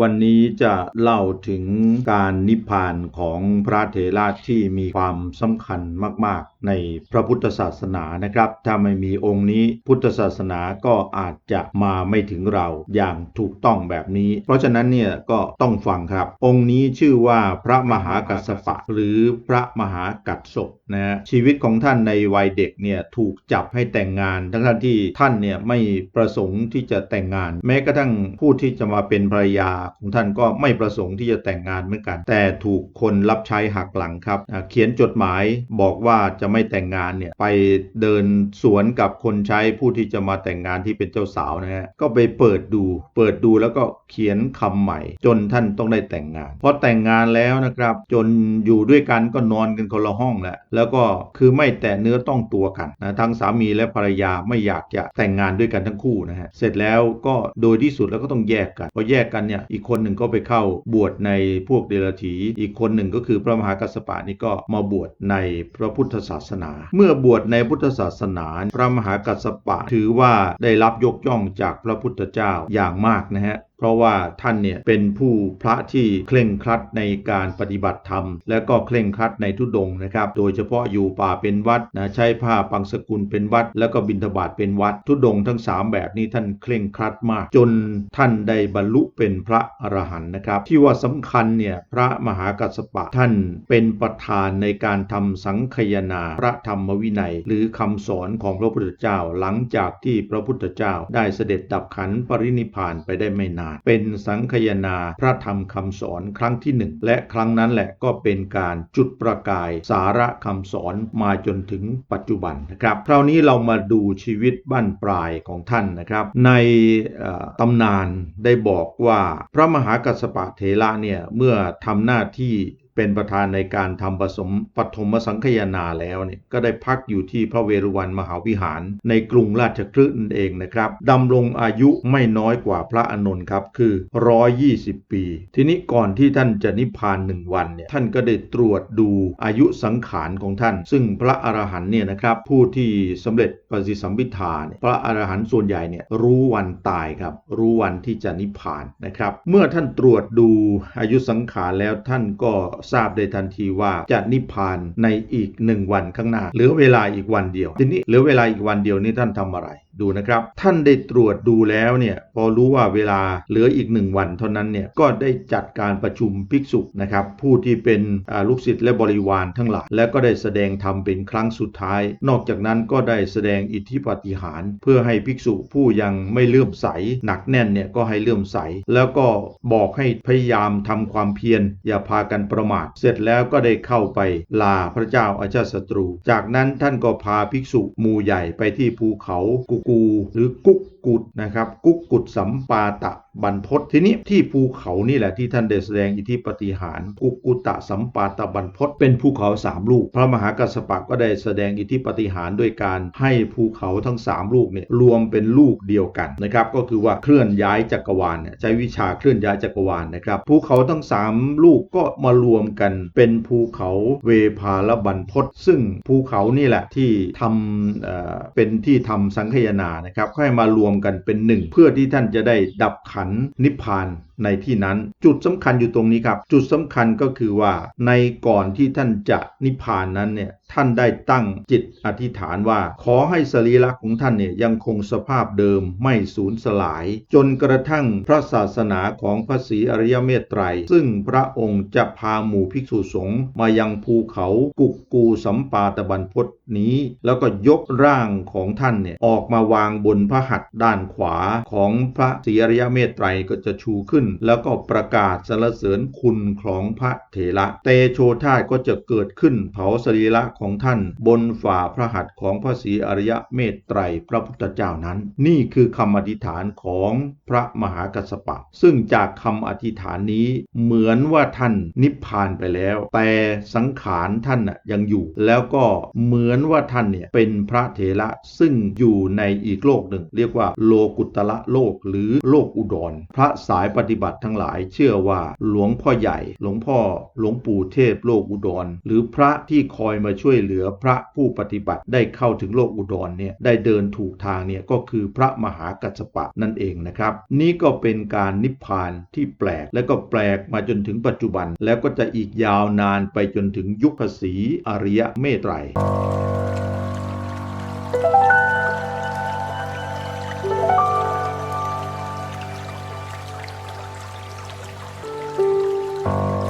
วันนี้จะเล่าถึงการนิพพานของพระเถระที่มีความสำคัญมาก ๆ ในพระพุทธศาสนานะครับ ถ้าไม่มีองค์นี้พุทธศาสนาก็อาจจะมาไม่ถึงเราอย่างถูกต้องแบบนี้ เพราะฉะนั้นเนี่ยก็ต้องฟังครับ องค์นี้ชื่อว่าพระมหากัสปะ หรือพระมหากัสสปนะชีวิตของท่านในวัยเด็กเนี่ยถูกจับให้แต่งงาน ทั้งๆที่ท่านเนี่ยไม่ประสงค์ที่จะแต่งงาน แม้กระทั่งผู้ที่จะมาเป็นภรรยาของท่านก็ไม่ประสงค์ที่จะแต่งงานเหมือนกัน แต่ถูกคนรับใช้หักหลังครับเขียนจดหมายบอกว่าจะไม่แต่งงานเนี่ยไปเดินสวนกับคนใช้ผู้ที่จะมาแต่งงานที่เป็นเจ้าสาวนะฮะก็ไปเปิดดู เปิดดูแล้วก็เขียนคำใหม่ จนท่านต้องได้แต่งงานพอแต่งงานแล้วนะครับ จนอยู่ด้วยกันก็นอนกันคนละห้องแหละแล้วก็คือไม่แตะเนื้อต้องตัวกันนะทั้งสามีและภรรยาไม่อยากจะแต่งงานด้วยกันทั้งคู่นะฮะเสร็จแล้วก็โดยที่สุดแล้วก็ต้องแยกกันพอแยกกันเนี่ยอีกคนหนึ่งก็ไปเข้าบวชในพวกเดรัจฉีอีกคนหนึ่งก็คือพระมหากัสสปะนี่ก็มาบวชในพระพุทธศาสนา เมื่อบวชในพุทธศาสนาพระมหากัสสปะถือว่าได้รับยกย่องจากพระพุทธเจ้าอย่างมากนะฮะเพราะว่าท่านเนี่ยเป็นผู้พระที่เคร่งครัดในการปฏิบัติธรรม และก็เคร่งครัดในทุดงนะครับ โดยเฉพาะอยู่ป่าเป็นวัดนะใช้ผ้าปังสกุลเป็นวัด แล้วก็บิณฑบาตเป็นวัด ทุดงทั้ง 3 แบบนี้ท่านเคร่งครัดมาก จนท่านได้บรรลุเป็นพระอรหันต์นะครับ ที่ว่าสำคัญเนี่ยพระมหากัสสปะท่านเป็นประธานในการทำสังคยนาพระธรรมวินัย หรือคำสอนของพระพุทธเจ้าหลังจากที่พระพุทธเจ้าได้เสด็จดับขันปรินิพานไปได้ไม่นานเป็นสังคยนาพระธรรมคำสอนครั้งที่หนึ่งและครั้งนั้นแหละก็เป็นการจุดประกายสาระคำสอนมาจนถึงปัจจุบันนะครับคราวนี้เรามาดูชีวิตบ้านปลายของท่านนะครับ ในตำนานได้บอกว่าพระมหากัสสปะเทระเนี่ยเมื่อทำหน้าที่ เป็นประธานในการทำผสมปฐมสังคยนาแล้วเนี่ยก็ได้พักอยู่ที่พระเวรุวันมหาวิหาร ในกรุงราชคฤห์นั่นเองนะครับดำรงอายุไม่น้อยกว่าพระอานนท์ครับคือ 120 ปี ทีนี้ก่อนที่ท่านจะนิพพานหนึ่งวันเนี่ยท่านก็ได้ตรวจดูอายุสังขารของท่าน ซึ่งพระอรหันต์เนี่ยนะครับผู้ที่สำเร็จปฏิสัมพิธาเนี่ยพระอรหันต์ส่วนใหญ่เนี่ยรู้วันตายครับรู้วันที่จะนิพพานนะครับ เมื่อท่านตรวจดูอายุสังขารแล้วท่านก็ทราบได้ทันทีว่าจะนิพพานในอีกหนึ่งวันข้างหน้าเหลือเวลาอีกวันเดียว ทีนี้เหลือเวลาอีกวันเดียวนี้ท่านทำอะไร ดูนะครับ ท่านได้ตรวจดูแล้วเนี่ยพอรู้ว่าเวลาเหลืออีกหนึ่งวันเท่านั้นเนี่ยก็ได้จัดการประชุมภิกษุนะครับผู้ที่เป็นลูกศิษย์และบริวารทั้งหลายและก็ได้แสดงธรรมเป็นครั้งสุดท้าย นอกจากนั้นก็ได้แสดงอิทธิปาฏิหาริย์เพื่อให้ภิกษุผู้ยังไม่เลื่อมใส หนักแน่นเนี่ยก็ให้เลื่อมใส แล้วก็บอกให้พยายามทำความเพียรอย่าพากันประมาท เสร็จแล้วก็ได้เข้าไปลาพระเจ้าอาชาติศัตรู จากนั้นท่านก็พาภิกษุหมู่ใหญ่ไปที่ภูเขากุกู หรือกุ๊ก กุดนะครับกุกกุดสัมปาตะบรรพตทีนี้ที่ภูเขานี่แหละที่ท่านได้แสดงอิทธิปฏิหารกุกกุตะสัมปาตะบรรพตเป็นภูเขาสามลูก พระมหากัสสปะก็ได้แสดงอิทธิปฏิหารด้วยการให้ภูเขาทั้งสามลูกเนี่ยรวมเป็นลูกเดียวกันนะครับก็คือว่าเคลื่อนย้ายจักรวาลเนี่ยใช้วิชาเคลื่อนย้ายจักรวาลนะครับภูเขาทั้งสามลูกก็มารวมกันเป็นภูเขาเวภาลบรรพตซึ่งภูเขานี่แหละที่ทำเอ่อเป็นที่ทำสังคยนานะครับค่อยมารวมกันเป็นหนึ่ง เพื่อที่ท่านจะได้ดับขันนิพพานในที่นั้นจุดสำคัญอยู่ตรงนี้ครับ จุดสำคัญก็คือว่าในก่อนที่ท่านจะนิพพานนั้นเนี่ยท่านได้ตั้งจิตอธิษฐานว่า ขอให้สรีระของท่านเนี่ยยังคงสภาพเดิมไม่สูญสลาย จนกระทั่งพระศาสนาของพระศรีอริยเมตไตร ซึ่งพระองค์จะพาหมู่ภิกษุสงฆ์มายังภูเขากุกกูสัมปาตบันพศนี้ แล้วก็ยกร่างของท่านเนี่ยออกมาวางบนพระหัตถ์ด้านขวาของพระศรีอริยเมตไตรก็จะชูขึ้นแล้วก็ประกาศสรรเสริญคุณของพระเถระ เตโชธาตก็จะเกิดขึ้นเผาสรีระของท่าน บนฝ่าพระหัตถ์ของพระศรีอริยะเมตไตรพระพุทธเจ้านั้น นี่คือคำอธิษฐานของพระมหากัสสปะ ซึ่งจากคำอธิษฐานนี้เหมือนว่าท่านนิพพานไปแล้ว แต่สังขารท่านน่ะยังอยู่ แล้วก็เหมือนว่าท่านเนี่ยเป็นพระเถระซึ่งอยู่ในอีกโลกหนึ่ง เรียกว่าโลกุตละโลกหรือโลกอุดร พระสายปฏิฏิบัติทั้งหลายเชื่อว่าหลวงพ่อใหญ่ หลวงพ่อหลวงปู่เทพโลกอุดร หรือพระที่คอยมาช่วยเหลือพระผู้ปฏิบัติได้เข้าถึงโลกอุดรเนี่ยได้เดินถูกทางเนี่ยก็คือพระมหากัสสปะนั่นเองนะครับ นี่ก็เป็นการนิพพานที่แปลกและก็แปลกมาจนถึงปัจจุบัน แล้วก็จะอีกยาวนานไปจนถึงยุคศรีอริยเมตไตร Oh. Uh...